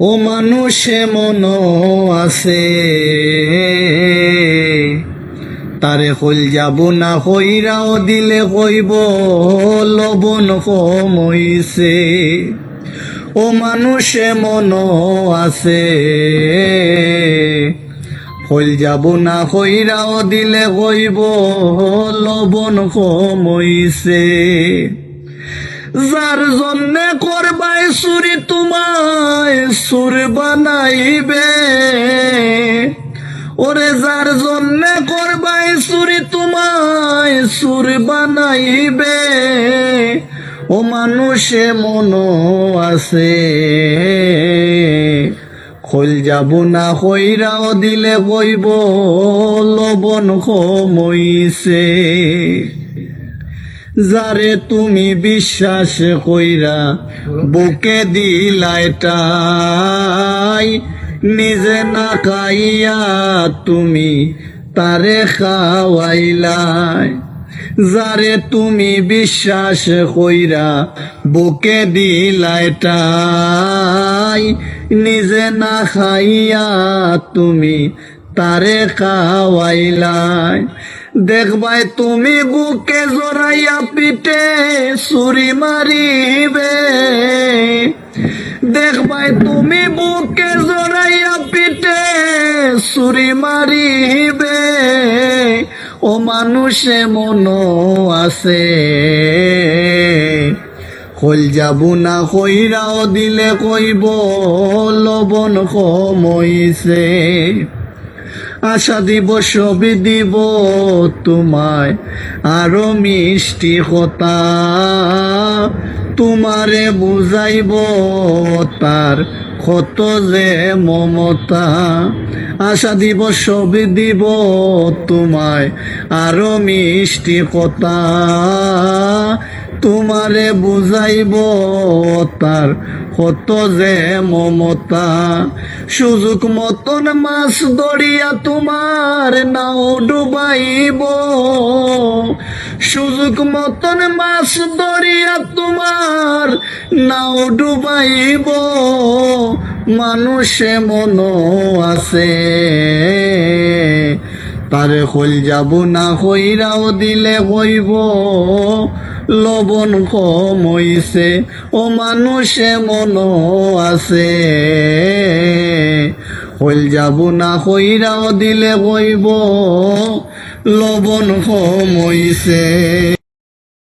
ও মানুষে মন আছে। তারে হল যাব না, হইরাও দিলে কইব লবণ কম হইছে ও মানুষে মন আছে। হইল যাব না, হইরাও দিলে কইব লবণ কম হইছে যার জন্যে করবাই সুরি তোমায় সুর বানাইবে। ওরে যার জন্যে করবাই সুরি তোমায় সুর বানাইবে। ও মানুষে মন আছে। খোল যাব না হইরাও দিলে কইব লবণ কমইছে যারে তুমি বিশ্বাস কইরা বুকে দিলাইটাই নিজে না খাইয়া তুমি তারে খাওয়াইলাই। যারে তুমি বিশ্বাস কইরা বুকে দিলাইটাই নিজে না খাইয়া তুমি তারে খাওয়াইলাই। দেখবাই তুমি বুকে জড়াইয়া পিটে সুরি মারিবে। দেখবাই তুমি বুকে জড়াইয়া পিটে সুরি মারিবে। ও মানুষে মন আছে। হল যাব না কইরাও দিলে কইব, লবণ কমইছে। আশা দিব সবি দিব তোমায় আরও মিষ্টি কথা তোমারে বুঝাইব তার কত যে মমতা। আশা দিব সবই দিব তোমায় আরও মিষ্টি কথা। তোমারে বুঝাইব তার কত যে মমতা। সুযোগ মতন মাছ দড়িয়া তোমার নাও ডুবাইব। সুযোগ মতন মাছ দড়িয়া তোমার নাও ডুবাইব। মানুষে মন আছে। তারে হল যাব না হইরাও দিলে হইব। লবণ কম হইছে, ও মানুষে মন আছে। হইল যাব না হইরাও দিলে হইব লবণ হইছে